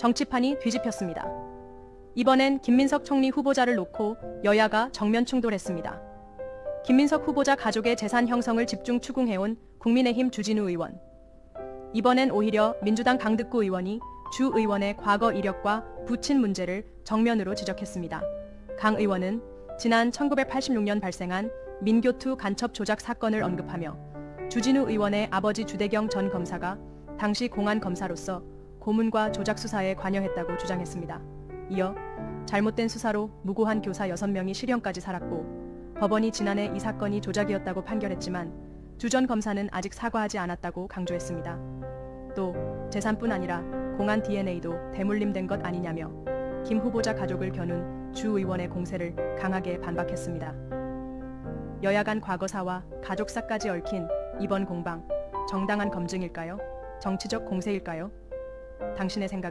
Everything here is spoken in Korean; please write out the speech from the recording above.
정치판이 뒤집혔습니다. 이번엔 김민석 총리 후보자를 놓고 여야가 정면 충돌했습니다. 김민석 후보자 가족의 재산 형성을 집중 추궁해온 국민의힘 주진우 의원. 이번엔 오히려 민주당 강득구 의원이 주 의원의 과거 이력과 부친 문제를 정면으로 지적했습니다. 강 의원은 지난 1986년 발생한 민교투 간첩 조작 사건을 언급하며 주진우 의원의 아버지 주대경 전 검사가 당시 공안 검사로서 고문과 조작 수사에 관여했다고 주장했습니다. 이어 잘못된 수사로 무고한 교사 6명이 실형까지 살았고 법원이 지난해 이 사건이 조작이었다고 판결했지만 주 전 검사는 아직 사과하지 않았다고 강조했습니다. 또 재산뿐 아니라 공안 DNA도 대물림된 것 아니냐며 김 후보자 가족을 겨눈 주 의원의 공세를 강하게 반박했습니다. 여야 간 과거사와 가족사까지 얽힌 이번 공방 정당한 검증일까요? 정치적 공세일까요? 당신의 생각